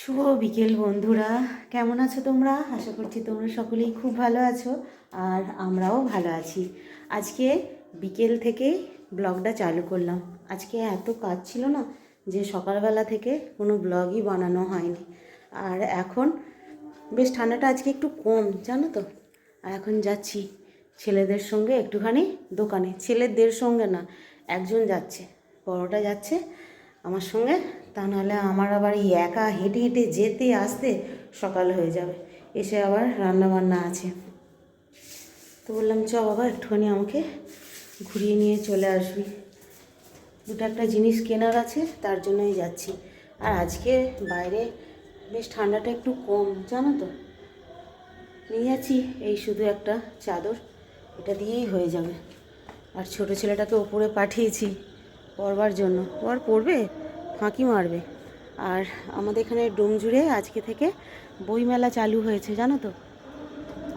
শুভ বিকেল বন্ধুরা। কেমন আছো তোমরা? আশা করছি তোমরা সকলেই খুব ভালো আছো আর আমরাও ভালো আছি। আজকে বিকেল থেকে ব্লগটা চালু করলাম। আজকে এত কাজ ছিল না যে সকালবেলা থেকে কোনো ব্লগই বানানো হয়নি। আর এখন বেশ ঠান্ডাটা আজকে একটু কম, জানো তো? আর এখন যাচ্ছি ছেলেদের সঙ্গে একটুখানি দোকানে। ছেলেদের সঙ্গে না, একজন যাচ্ছে বড়টা যাচ্ছে আমার সঙ্গে, তা নাহলে আমার আবার এই একা হেঁটে হেঁটে যেতে আসতে সকাল হয়ে যাবে। এসে আবার রান্না বান্না আছে। তো বললাম, চ বাবা, একটুখানি আমাকে ঘুরিয়ে নিয়ে চলে আসবি। দুটো একটা জিনিস কেনার আছে, তার জন্যই যাচ্ছি। আর আজকে বাইরে বেশ ঠান্ডাটা একটু কম, জানো তো? নিয়ে যাচ্ছি, এই শুধু একটা চাদর। এটা দিয়েই হয়ে যাবে। আর ছোট ছেলেটাকে ওপরে পাঠিয়েছি। পড়বার জন্য। ও আর পড়বে? ফাঁকি মারবে। আর আমাদের এখানে ডোমজুড়ে আজকে থেকে বইমেলা চালু হয়েছে, জানো তো?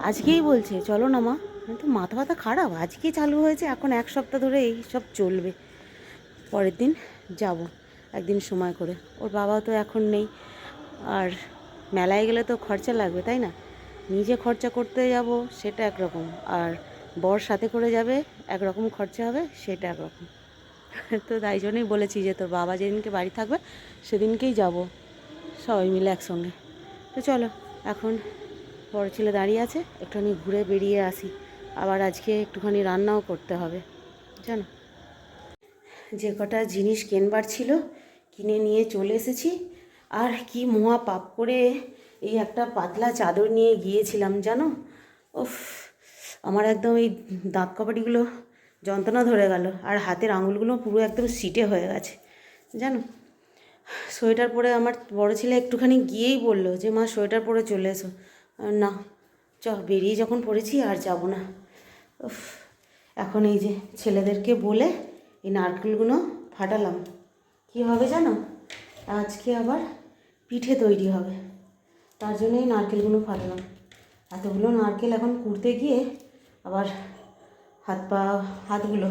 আজকেই বলছে, চলো না মা। কিন্তু মাথা ব্যথা খারাপ। আজকে চালু হয়েছে, এখন এক সপ্তাহ ধরে এই সব চলবে। পরের দিন যাব একদিন সময় করে। ওর বাবা তো এখন নেই। আর মেলায় গেলে তো খরচা লাগবে, তাই না? নিজে খরচা করতে যাব, সেটা একরকম। আর বর সাথে করে যাবে, একরকম খরচা হবে, সেটা একরকম। তো তাই জন্যই বলেছি যে তোর বাবা যেদিনকে বাড়ি থাকবে, সেদিনকেই যাব। সবাই মিলে একসঙ্গে। তো চলো, এখন বড় ছেলে দাঁড়িয়ে আছে, একটুখানি ঘুরে বেরিয়ে আসি। আবার আজকে একটুখানি রান্নাও করতে হবে। জানো? যে কটা জিনিস কেনবার ছিল, কিনে নিয়ে চলে এসেছি। আর কি মহা পাপ করে এই একটা পাতলা চাদর নিয়ে গিয়েছিলাম, জানো? উফ, আমার একদম এই দাঁত কপাটিগুলো যন্ত্রণা ধরে গেল। আর হাতের আঙুলগুলো পুরো একদম সিটে হয়ে গেছে। জানো? সোয়েটার পরে আমার বড় ছেলে একটুখানি গিয়েই বলল যে, মা, সোয়েটার পরে চলে এসো। না। চ, বেরিয়ে যখন পড়েছি আর যাব না। উফ, এখন এই যে ছেলেদেরকে বলে এই নারকেলগুলো ফাটালাম। কী হবে জানো? আজকে আবার পিঠে তৈরি হবে। তার জন্য এই নারকেলগুলো ফাটালাম। এতগুলো নারকেল এখন কুড়তে গিয়ে আবার হাত পা, হাতগুলো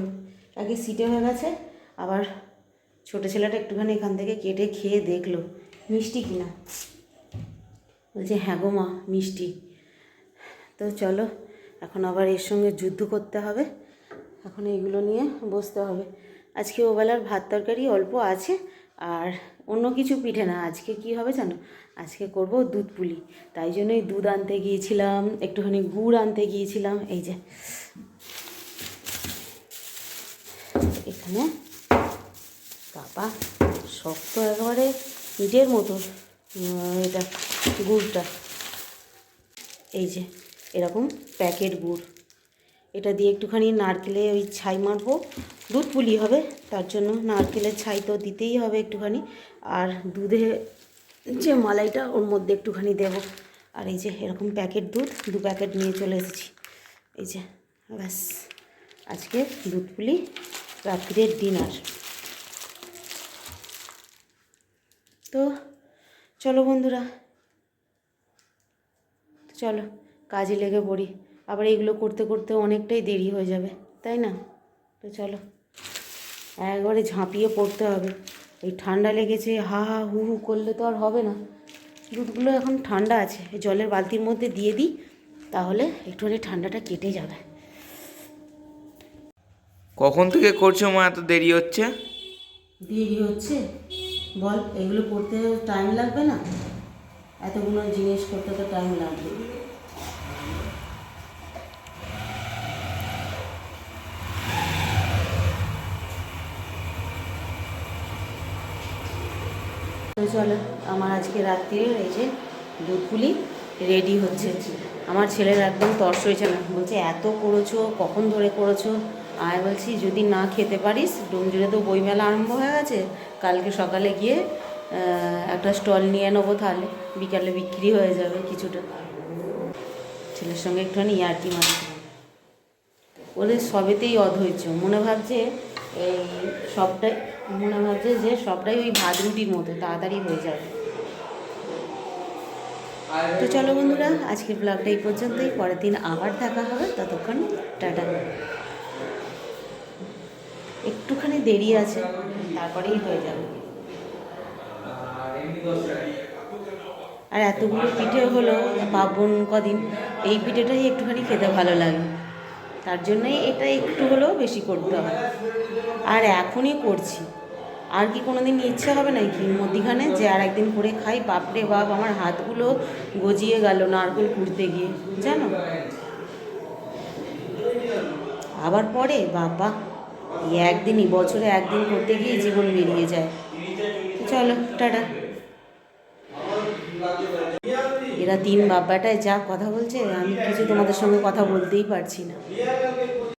আগে সিটে হয়ে গেছে, আবার ছোটো ছেলেটা একটুখানি এখান থেকে কেটে খেয়ে দেখল, মিষ্টি কিনা বলছে হ্যাঁ গো মা, মিষ্টি। তো চলো, এখন আবার এর সঙ্গে যুদ্ধ করতে হবে, এখন এইগুলো নিয়ে বসতে হবে। আজকে ওবেলার ভাত তরকারি অল্প আছে, আর অন্য কিছু পিঠে না, আজকে কি হবে জানো? আজকে করব দুধ পুলি, তাই জন্যই দুধ আনতে গিয়েছিলাম, একটুখানি গুড় আনতে গিয়েছিলাম, এই যে। এখানে। বাবা, শক্ত একেবারে ইটের মতো এটা গুড়টা। এই যে, এরকম প্যাকেট গুড়। এটা দিয়ে একটুখানি নারকেলে ওই ছাই মারবো। দুধ পুলি হবে, তার জন্য নারকেলের ছাই তো দিতেই হবে একটুখানি। আর দুধে যে মালাইটা ওর মধ্যে একটুখানি দেবো। আর এই যে, এরকম প্যাকেট দুধ, দু প্যাকেট নিয়ে চলে এসেছি। এই যে, ব্যাস। আজকে দুধ পুলি রাত্রির ডিনার। তো চলো বন্ধুরা, চলো কাজে লেগে পড়ি। আবার এগুলো করতে করতে অনেকটাই দেরি হয়ে যাবে, তাই না? তো চলো, একবারে ঝাঁপিয়ে পড়তে হবে। এই ঠান্ডা লেগেছে, হা হা হু হু করলে তো আর হবে না। দুধগুলো এখন ঠান্ডা আছে, জলের বালতির মধ্যে দিয়ে দিই, তাহলে একটুখানি ঠান্ডাটা কেটে যাবে। কখন থেকে করছ মা এত দেরি হচ্ছে? দেরি হচ্ছে? বল, এগুলো করতে টাইম লাগবে না? এতগুলো জিনিস করতে তো টাইম লাগবে। চলো, আমার আজকে রাত্রির এই যে দুধগুলি রেডি হচ্ছে। আমার ছেলের একদম তর্স হয়েছে না। বলছে, এত করেছ, কখন ধরে করেছ? আমি বলছি, যদি না খেতে পারিস ডোমজুড়ে তো বইমেলা আরম্ভ হয়ে গেছে, কালকে সকালে গিয়ে একটা স্টল নিয়ে নেব তাহলে, বিকালে বিক্রি হয়ে যাবে কিছুটা। ছেলের সঙ্গে একটুখানি ইয়ার্কি মারছি। ওদের সবেতেই অধৈর্য। মনে ভাবছে, এই সবটাই, মনে ভাবছে যে সবটাই ওই ভাত রুটির মতো, তাড়াতাড়ি হয়ে যাবে। তো চলো বন্ধুরা, আজকের ব্লগটা এই পর্যন্তই। পরের দিন আবার দেখা হবে। ততক্ষণ টাটা। একটুখানি দেরি আছে, তারপরেই হয়ে যাবে। আর এতগুলো পিঠে হলো পার্বণ কদিন, এই পিঠেটাই একটুখানি খেতে ভালো লাগে। তার জন্যই এটা একটু হলেও বেশি করতে হয়। আর এখনই করছি। আর কি কোনো দিন ইচ্ছে হবে নাকি মধ্যিখানে যে আর একদিন করে খাই? বাপরে বাপ, আমার হাতগুলো গজিয়ে গেল নারকোল কুড়তে গিয়ে, জানো? আবার পরে? বাবা। এই একদিনই, বছরে একদিন করতে গিয়ে জীবন বেরিয়ে যায়। চলো, টাটা। এরা তিন বাব্বাটায় যা কথা বলছে, আমি কিছু তোমাদের সঙ্গে কথা বলতেই পারছি না।